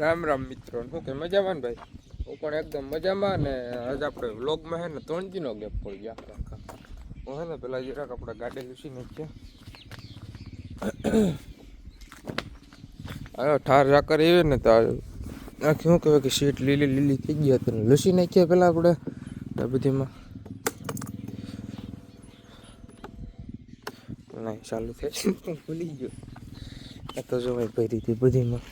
રામ રામ મિત્રો શું કે મજામાં ભાઈ? હું પણ એકદમ મજામાં ને આજ આપણે વ્લોગમાં હે ને ત્રણ દિનો ગેપ પડી ગયા આપણે આખા. હું હે ને પેલા જરાક આપણે ગાડી લૂસી નાખીએ હવે ઠાર ઝાકર એવી ને તો આ શું કહેવાય કે સીટ લીલી લીલી થઈ ગઈ હતી લૂસી નાખીએ પેલા આપણે બધીમાં. નહીં, ચાલુ થઈ ભૂલી ગયો. આ તો જો ભાઈ ભરી હતી બધીમાં.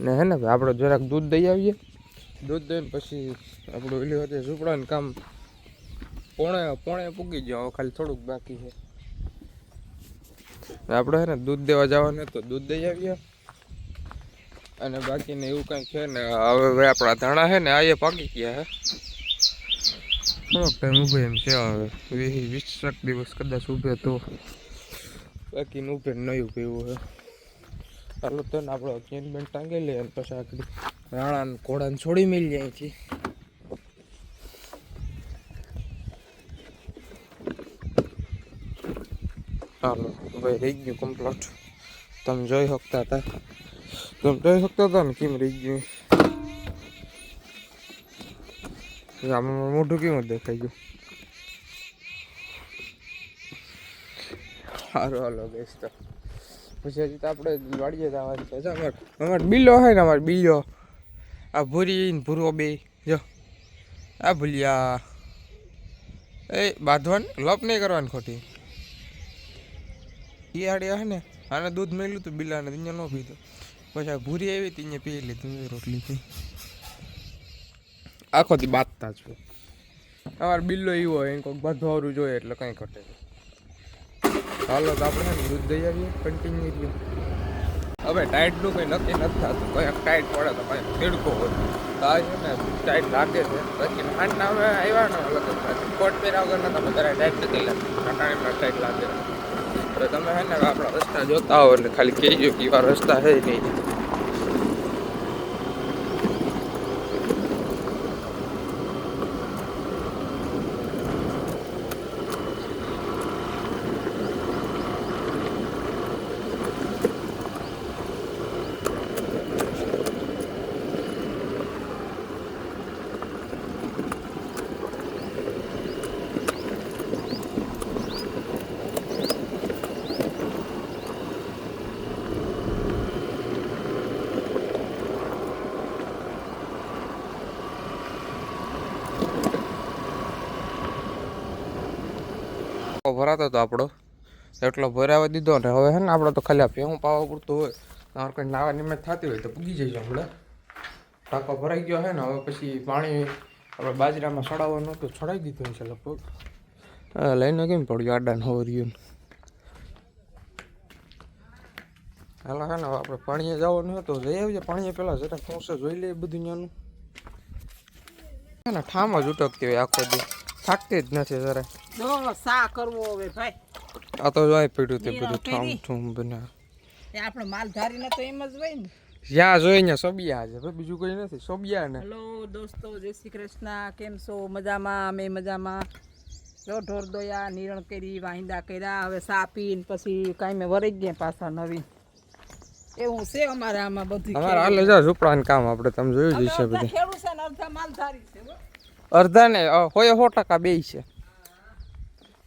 ને હે ને આપણે જરાક દૂધ દઈ આવીએ. દૂધ દઈને પછી આપણું ઓલી વખતે ઝૂંપડાનું કામ પોણે પોણે પૂગી ગયો ખાલી થોડુંક બાકી છે. આપણે હે ને, દૂધ દેવા જવાનું તો દૂધ દઈ આવીએ. અને બાકીને એવું કંઈક છે ને, હવે આપણા ધાણા છે ને, આ પાકી ગયા હે. થોડોક ટાઈમ એમ છે વીસ, વીસેક દિવસ કદાચ ઊભે તો બાકીનું ઊભે નહીં ઊભે એવું હે. ચાલો તો ને આપણે ચેન બેન ટાંગી લઈએ અને પછી આગળ રાણાને ઘોડાને છોડી મેલીએ અહીંથી. ચાલો ભાઈ રહી ગયું કમ્પ્લીટ તમે જોઈ શકતા હતા. તમે જોઈ શકતા હતા ને કેમ રહી ગયું? આમાં મોઢું કેવું દેખાઈ ગયું? સારું હાલો તો. પછી તો આપણે વાડીએ જવાનું છે. અમારે બિલ્લો હોય ને, અમારે બિલ્લો. આ ભૂરી ભૂરો બે. જો, આ ભૂલિયા. એ, બાંધવાની? લપ નહીં કરવાની ખોટી. એ આડે ને, આને દૂધ મેલ્યું હતું બિલાને ત્યાં ન પીધું. પછી આ ભૂરી આવી હતી અહીંયા પી લીધું રોટલી આખો દી બાંધતા હોય. અમારે બિલ્લો એવો હોય, એને કોઈક બાંધવાળું જોઈએ એટલે કંઈ ઘટે નહીં. હાલો તો આપણે દૂધ દઈ આવીએ કન્ટિન્યુ રહ્યો હવે ટાઈટનું કંઈ નક્કી નથી થતું. કંઈક ટાઈટ પડે તો કંઈક ખેડકો હોય. તો આ ને ટાઈટ લાગે છે. બાકી ઠંડના હવે આવ્યા ને અલગ કોટ પહેર્યા વગર તમે જરા ટાઈટ નથી લાગતી. ટાઈમમાં ટાઈટ લાગે. તો તમે હે ને આપણા રસ્તા જોતા હો એટલે ખાલી કહેજો કે એવા રસ્તા છે નહીં. ભરાતો હતો આપણો. એટલો ભરાવી દીધો ને હવે હે ને આપણે તો ખાલી ભેહું પાવા પૂરતું હોય. તમારે કંઈ નાવા નિમિત્ત થતી હોય તો પૂગી જઈશું આપણે ટાંકો ભરાઈ ગયો છે ને હવે પછી પાણી આપણે બાજરામાં સડાવવાનું હતું ચડાવી દીધું છે લગભગ. હા, લઈને કેમ પડ્યું આડા આડાને રહ્યું હાલો છે ને આપણે પાણીએ જવાનું હતું. જઈ આવજે પાણીએ પહેલાં જરા પહોંચે જોઈ લઈએ બધું ત્યાંનું ને ઠામ જ ઉટકતી હોય આખો દી થાકતી જ નથી જરા. જો સા કરવો હવે ભાઈ. આ તો જોઈ પડ્યું તે બધું ઠામ ઠુમ બના. એ આપણે માલધારીને તો એમ જ હોય ને. જ્યાં જોઈ ને સોબિયા છે ભાઈ બીજું કોઈ નથી સોબિયા ને. હેલો દોસ્તો જય શ્રી કૃષ્ણ. કેમ છો? મજામાં? અમે મજામાં. જો ઢોર દોયા નિરણ કરી વાહિંદા કર્યા. હવે સા પીને પછી કાંઈ મેં વરી ગયા પાછા નવી એવું છે અમારે આમાં બધું અમારે હાલ જા ઝૂંપડાનું કામ આપણે તમે જોયું જ છે બધું. ખેડૂત છે ને અડધા માલધારી છે હો. અડધા ને અ, હોય સો ટકા બે છે.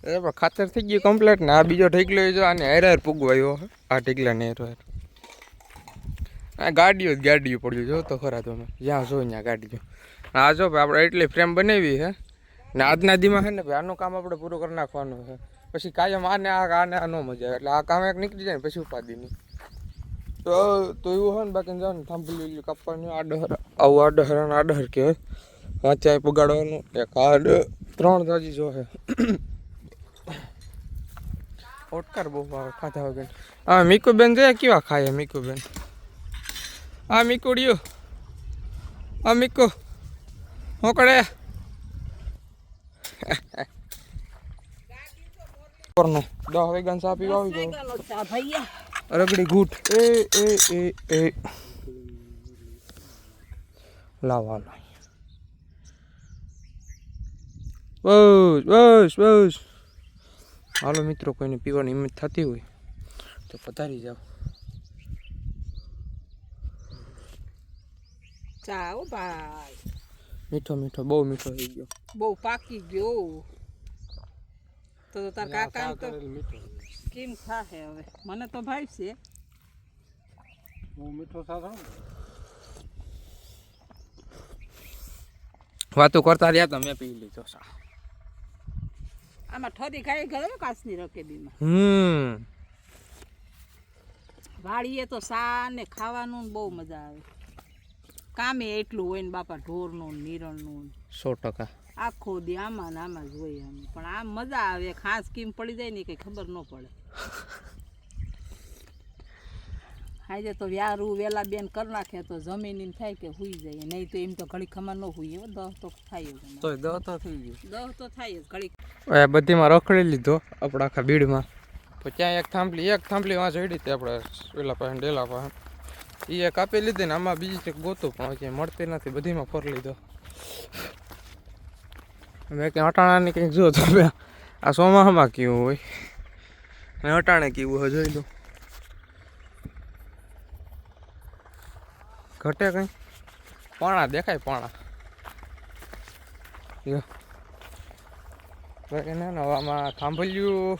એ પણ ખાતર થઈ ગયું કમ્પ્લેટ ને આ બીજો ઢીકલો જો આને હેરાર હેર પૂગવાયો. આ ઢીકલાને હેર આ ગાડીઓ જ ગાડીઓ પડ્યું જો તો ખરા તમે. જ્યાં જો ત્યાં ગાડીઓ. આ જો ભાઈ આપણે એટલી ફ્રેમ બનાવી છે ને આજના દીમાં છે ને ભાઈ આનું કામ આપણે પૂરું કરી નાખવાનું છે. પછી કાયમ આને આ આને આ ન મજા એટલે આ કામ એક નીકળી જાય ને પછી ઉપાધિ નહીં તો તો એવું હોય ને બાકી જાઓ ને થાંભલી કાપવાનું આડહર. આવું આડહર આડહર કહેવાય. વાંચ્યા પગાડવાનું. એક કાર્ડ ત્રણ દાજી જોશે છે ઓટકાર બહુ ભાવે ખાધા વગર. હા મીકુબેન જોયા કેવા ખાય મીકુબેન? આ મીકુડિયો આ મીકુ. કરે પરનો. દસ વાગ્યા ચા પીવા આવી ગયો રગડી ઘૂટ. એ એ એ એ. લાવવાનો. બસ બસ બસ. હાલો મિત્રો કોઈને પીવાની હિંમત થતી હોય તો પધારી જાઓ. ચાઓ ભાઈ. મીઠો મીઠો બહુ મીઠો થઈ ગયો. બહુ પાકી ગયો. તો તો તાર કાકા તો કેમ ખાશે હવે? મને તો ભાઈ છે. હું મીઠો સાધો વાતો કરતા રહ્યા તો મેં પી લીધો સા આમાં ઠરી ખાઈ ગયો કાચની રકેબીમાં. હમ. વાળીએ તો સા ને ખાવાનું બહુ મજા આવે. કામે એટલું હોય ને બાપા ઢોરનું ને નીરણનું ને. સો ટકા. આખો દી આમાં ને આમાં જ હોય આમ. પણ આમ મજા આવે. ખાસ કીમ પડી જાય ને કંઈ ખબર ન પડે. આજે તો વ્યારું વેલા બેન કરી નાખે તો જમીન થાય કે હુઈ જાય. નહીં તો એમ તો ઘડી ખમર ન હુઈ. એવો દહ તો થાય તો દહ તો થઈ ગયો. દહ તો થાય ઘડી બધીમાં રખડી લીધો આપણા આખા બીડમાં. પછી ત્યાં એક થાંભલી એક થાંભલી વાં ચડી હતી આપણે પેલા પાસે ડેલા પાસે. એ એક આપી લીધી ને આમાં બીજી એક ગોતું પણ હજી મળતી નથી. બધીમાં ફરી લીધો. મેં કંઈ અટાણાની કંઈક જો તો આ સોમાહામાં કેવું હોય? મેં અટાણે કેવું હોય જોઈ લો. ઘટે કંઈ? પાણા દેખાય પાણા. આમાં થાંભલ્યું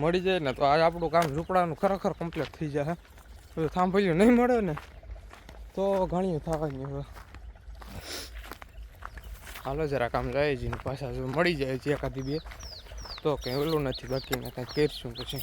મળી જાય ને તો આ આપણું કામ ઝૂંપડાનું ખરેખર કમ્પ્લીટ થઈ જાય હવે થાંભલ્યું નહીં મળે ને તો ઘણી થવાની હવે. હાલો, જરા કામ જાય છે પાછા મળી જાય છે એકાદી બે. તો કંઈ ઓલું નથી બાકી ને કંઈ કરીશું પછી.